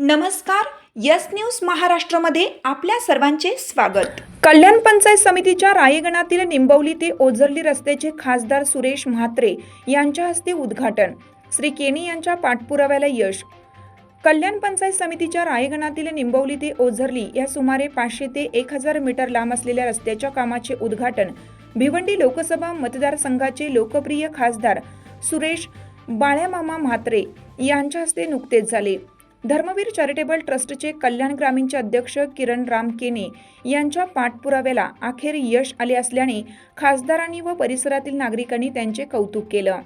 नमस्कार yes news महाराष्ट्रामध्ये आपल्या सर्वांचे स्वागत. कल्याण पंचायत समितीच्या रायगणातील निंबवली ते ओझरली रस्त्याचे खासदार सुरेश म्हात्रे यांच्या हस्ते उद्घाटन. श्री केणी यांच्या पाठपुराव्याला यश. कल्याण पंचायत समितीच्या रायगणातील निंबवली ते ओझरली या सुमारे पाचशे ते एक हजार मीटर लांब असलेल्या रस्त्याच्या कामाचे उद्घाटन. भिवंडी लोकसभा मतदारसंघाचे लोकप्रिय खासदार सुरेश बाळ्यामामा म्हात्रे यांच्या हस्ते नुकतेच झाले. धर्मवीर चॅरिटेबल ट्रस्टचे कल्याण ग्रामीणचे अध्यक्ष किरण राम केने यांच्या पाठपुराव्याला अखेर यश आले असल्याने खासदारांनी व परिसरातील नागरिकांनी त्यांचे कौतुक केलं.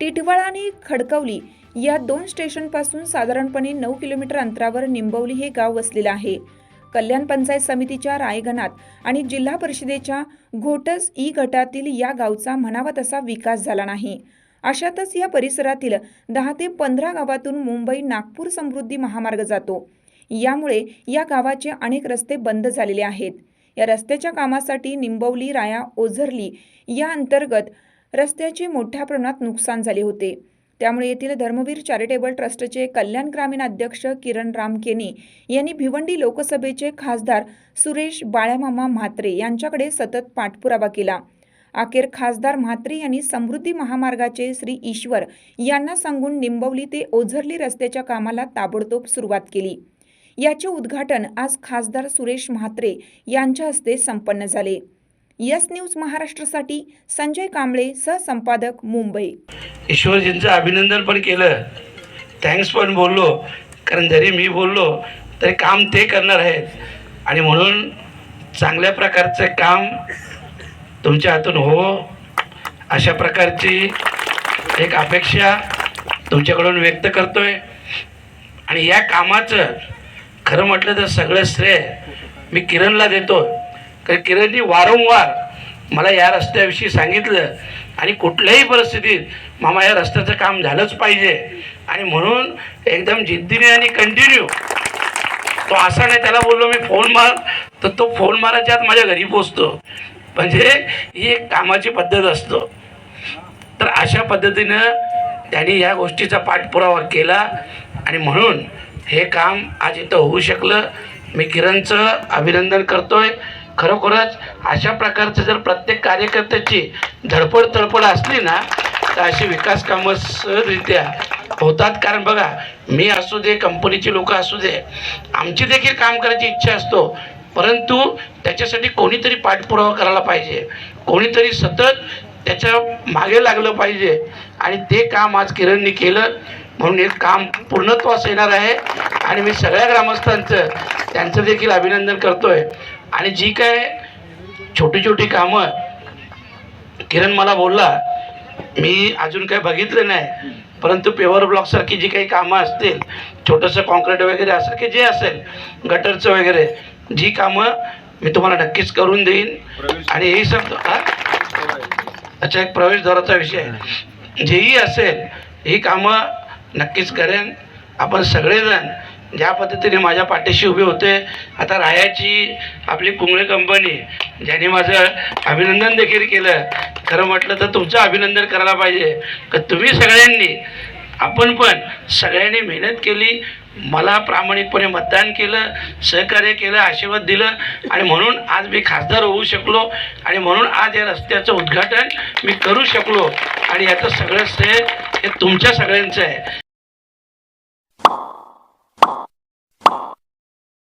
टिटवाळा आणि खडकवली या दोन स्टेशनपासून साधारणपणे नऊ किलोमीटर अंतरावर निंबवली हे गाव वसलेलं आहे. कल्याण पंचायत समितीच्या रायगणात आणि जिल्हा परिषदेच्या घोटस ई गटातील या गावचा म्हणावा तसा विकास झाला नाही. अशातच या परिसरातील दहा ते पंधरा गावातून मुंबई नागपूर समृद्धी महामार्ग जातो. यामुळे या गावाचे अनेक रस्ते बंद झालेले आहेत. या रस्त्याच्या कामासाठी निंबवली राया ओझरली या अंतर्गत रस्त्याचे मोठ्या प्रमाणात नुकसान झाले होते. त्यामुळे येथील धर्मवीर चॅरिटेबल ट्रस्टचे कल्याण ग्रामीण अध्यक्ष किरण रामकेने यांनी भिवंडी लोकसभेचे खासदार सुरेश बाळ्यामामा म्हात्रे यांच्याकडे सतत पाठपुरावा केला. अखेर खासदार म्हात्रे यांनी समृद्धी महामार्गाचे श्री ईश्वर यांना सांगून निंबवली ते ओझरली रस्त्याच्या कामाला ताबडतोब सुरुवात केली. याचे उद्घाटन आज खासदार सुरेश म्हात्रे यांच्या हस्ते संपन्न झाले. यस न्यूज महाराष्ट्रासाठी संजय कांबळे सहसंपादक मुंबई. ईश्वरजींचं अभिनंदन पण केलं. थँक्स पण बोललो. कारण जरी मी बोललो तरी काम ते करणार आहेत. आणि म्हणून चांगल्या प्रकारचं काम तुमच्या हातून हो. अशा प्रकारची एक अपेक्षा तुमच्याकडून व्यक्त करतोय. आणि या कामाचं खरं म्हटलं तर सगळं श्रेय मी किरणला देतो. कारण किरणनी वारंवार मला या रस्त्याविषयी सांगितलं. आणि कुठल्याही परिस्थितीत मामा या रस्त्याचं काम झालंच पाहिजे. आणि म्हणून एकदम जिद्दीने आणि कंटिन्यू तो असा नाही त्याला बोललो मी फोन मार. तर तो फोन मारायच्या आत माझ्या घरी पोचतो. म्हणजे ही एक कामाची पद्धत असतो. तर अशा पद्धतीनं त्यांनी या गोष्टीचा पाठपुरावा केला आणि म्हणून हे काम आज इथं होऊ शकलं. मी किरणचं अभिनंदन करतोय. खरोखरच अशा प्रकारचं जर प्रत्येक कार्यकर्त्याची धडपड तडपड असली ना तर अशी विकास कामं सहजरित्या होतात. कारण बघा मी असू दे कंपनीची लोकं असू दे आमची देखील काम करायची इच्छा असतो. परंतु त्याच्यासाठी कोणीतरी पाठपुरावा करायला पाहिजे. कोणीतरी सतत त्याच्यामागे लागलं पाहिजे. आणि ते काम आज किरणनी केलं. म्हणून हे काम पूर्णत्वास येणार आहे. आणि मी सगळ्या ग्रामस्थांचं त्यांचं देखील अभिनंदन करतोय. आणि जी काय छोटी छोटी कामं किरण मला बोलला मी अजून काही बघितलं नाही. परंतु पेवर ब्लॉकसारखी जी काही कामं असतील छोटंसं कॉन्क्रीट वगैरे असेल की जे असेल गटरचं वगैरे जी कामं मी तुम्हाला नक्कीच करून देईन. आणि हे सब? अच्छा एक प्रवेशद्वाराचा विषय जेही असेल ही कामं नक्कीच करेन. आपण सगळेजण ज्या पद्धतीने माझ्या पाठीशी उभे होते आता रायाची आपली कुंगळे कंपनी ज्याने माझं अभिनंदन देखील केलं. खरं म्हटलं तर तुमचं अभिनंदन करायला पाहिजे. का तुम्ही सगळ्यांनी आपण पण सगळ्यांनी मेहनत केली मला प्रामाणिकपणे मतदान केलं सहकार्य केलं आशीर्वाद दिलं आणि म्हणून आज मी खासदार होऊ शकलो आणि म्हणून आज या रस्त्याचं उद्घाटन मी करू शकलो आणि याचं सगळं श्रेय हे तुमच्या सगळ्यांचं आहे.